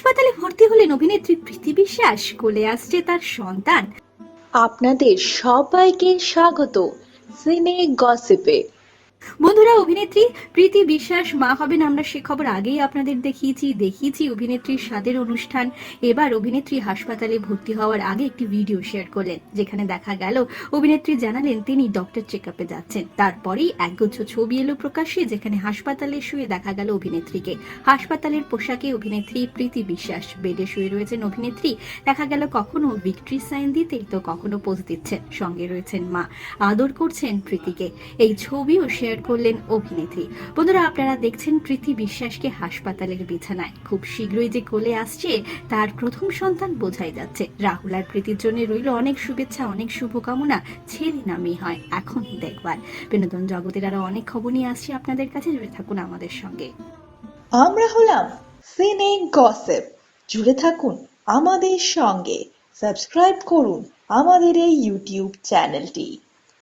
হাসপাতালে ভর্তি হলেন অভিনেত্রী প্রীতি বিশ্বাস কোলে আসছে তার সন্তান। আপনাদের সবাইকে স্বাগত। সিনে গসিপে। বন্ধুরা, অভিনেত্রী প্রীতি বিশ্বাস, মা হবেন আমরা সে খবর আগেই আপনাদের দেখিয়েছি দেখিয়েছি অভিনেত্রীর স্বাদের অনুষ্ঠান। এবার অভিনেত্রী হাসপাতালে ভর্তি হওয়ার আগে একটি ভিডিও শেয়ার করলেন, যেখানে দেখা গেল অভিনেত্রী জানালেন তিনি ডক্টর চেক আপে যাচ্ছেন। তারপরেই একগুচ্ছ ছবি এলো প্রকাশ্যে, যেখানে হাসপাতালে শুয়ে দেখা গেল অভিনেত্রীকে। হাসপাতালের পোশাকে অভিনেত্রী প্রীতি বিশ্বাস, বেডে শুয়ে রয়েছেন অভিনেত্রী। দেখা গেল কখনো ভিক্টরি সাইন দিতে তো কখনো পোজ দিচ্ছেন। সঙ্গে রয়েছেন মা। আদর করছেন প্রীতিকে। এই ছবিও শেয়ার করলেন অভিনেত্রী। বন্ধুরা, আপনারা দেখছেন প্রীতি বিশ্বাসকে হাসপাতালের বিছানায়। খুব শীঘ্রই যে কোলে আসছে, তার প্রথম সন্তান বোঝাই যাচ্ছে। রাহুল আর প্রীতির জন্য রইল অনেক শুভেচ্ছা, অনেক শুভকামনা। ছেলে না মেয়ে হয়, এখন দেখবার বিনোদন জগতের আরও অনেক খবর নিয়ে আসছি আপনাদের কাছে। জুড়ে থাকুন আমাদের সঙ্গে। আমরা হলাম সিনে গসিপ। জুড়ে থাকুন আমাদের সঙ্গে। সাবস্ক্রাইব করুন আমাদের এই ইউটিউব চ্যানেলটি।